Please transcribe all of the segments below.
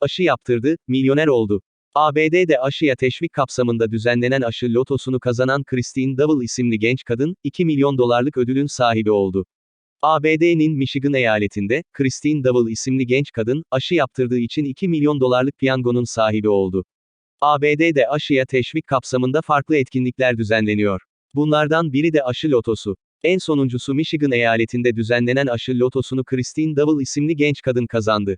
Aşı yaptırdı, milyoner oldu. ABD'de aşıya teşvik kapsamında düzenlenen aşı lotosunu kazanan Christine Dowell isimli genç kadın, 2 milyon dolarlık ödülün sahibi oldu. ABD'nin Michigan eyaletinde, Christine Dowell isimli genç kadın, aşı yaptırdığı için 2 milyon dolarlık piyangonun sahibi oldu. ABD'de aşıya teşvik kapsamında farklı etkinlikler düzenleniyor. Bunlardan biri de aşı lotosu. En sonuncusu Michigan eyaletinde düzenlenen aşı lotosunu Christine Dowell isimli genç kadın kazandı.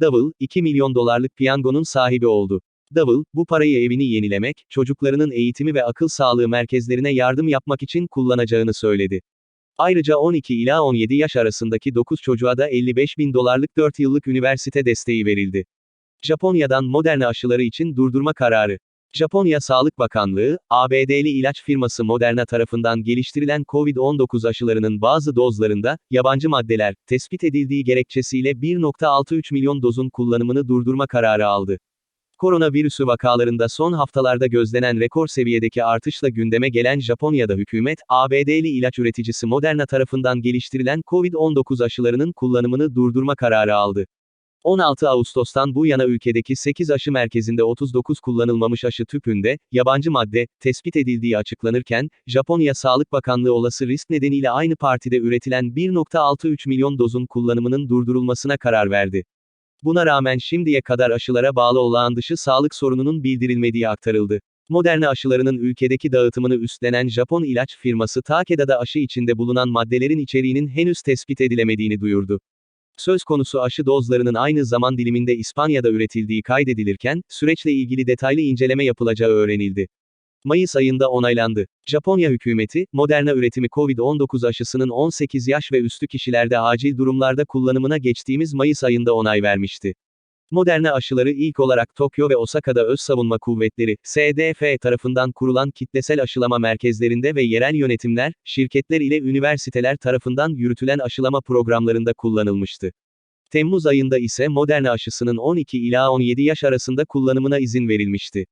Dowell, 2 milyon dolarlık piyangonun sahibi oldu. Dowell, bu parayı evini yenilemek, çocuklarının eğitimi ve akıl sağlığı merkezlerine yardım yapmak için kullanacağını söyledi. Ayrıca 12 ila 17 yaş arasındaki 9 çocuğa da 55 bin dolarlık 4 yıllık üniversite desteği verildi. Japonya'dan Moderna aşıları için durdurma kararı. Japonya Sağlık Bakanlığı, ABD'li ilaç firması Moderna tarafından geliştirilen COVID-19 aşılarının bazı dozlarında, yabancı maddeler, tespit edildiği gerekçesiyle 1.63 milyon dozun kullanımını durdurma kararı aldı. Koronavirüsü vakalarında son haftalarda gözlenen rekor seviyedeki artışla gündeme gelen Japonya'da hükümet, ABD'li ilaç üreticisi Moderna tarafından geliştirilen COVID-19 aşılarının kullanımını durdurma kararı aldı. 16 Ağustos'tan bu yana ülkedeki 8 aşı merkezinde 39 kullanılmamış aşı tüpünde, yabancı madde, tespit edildiği açıklanırken, Japonya Sağlık Bakanlığı olası risk nedeniyle aynı partide üretilen 1.63 milyon dozun kullanımının durdurulmasına karar verdi. Buna rağmen şimdiye kadar aşılara bağlı olağan dışı sağlık sorununun bildirilmediği aktarıldı. Moderna aşılarının ülkedeki dağıtımını üstlenen Japon ilaç firması Takeda'da aşı içinde bulunan maddelerin içeriğinin henüz tespit edilemediğini duyurdu. Söz konusu aşı dozlarının aynı zaman diliminde İspanya'da üretildiği kaydedilirken, süreçle ilgili detaylı inceleme yapılacağı öğrenildi. Mayıs ayında onaylandı. Japonya hükümeti, Moderna üretimi COVID-19 aşısının 18 yaş ve üstü kişilerde acil durumlarda kullanımına geçtiğimiz Mayıs ayında onay vermişti. Moderna aşıları ilk olarak Tokyo ve Osaka'da Öz Savunma Kuvvetleri, SDF tarafından kurulan kitlesel aşılama merkezlerinde ve yerel yönetimler, şirketler ile üniversiteler tarafından yürütülen aşılama programlarında kullanılmıştı. Temmuz ayında ise Moderna aşısının 12 ila 17 yaş arasında kullanımına izin verilmişti.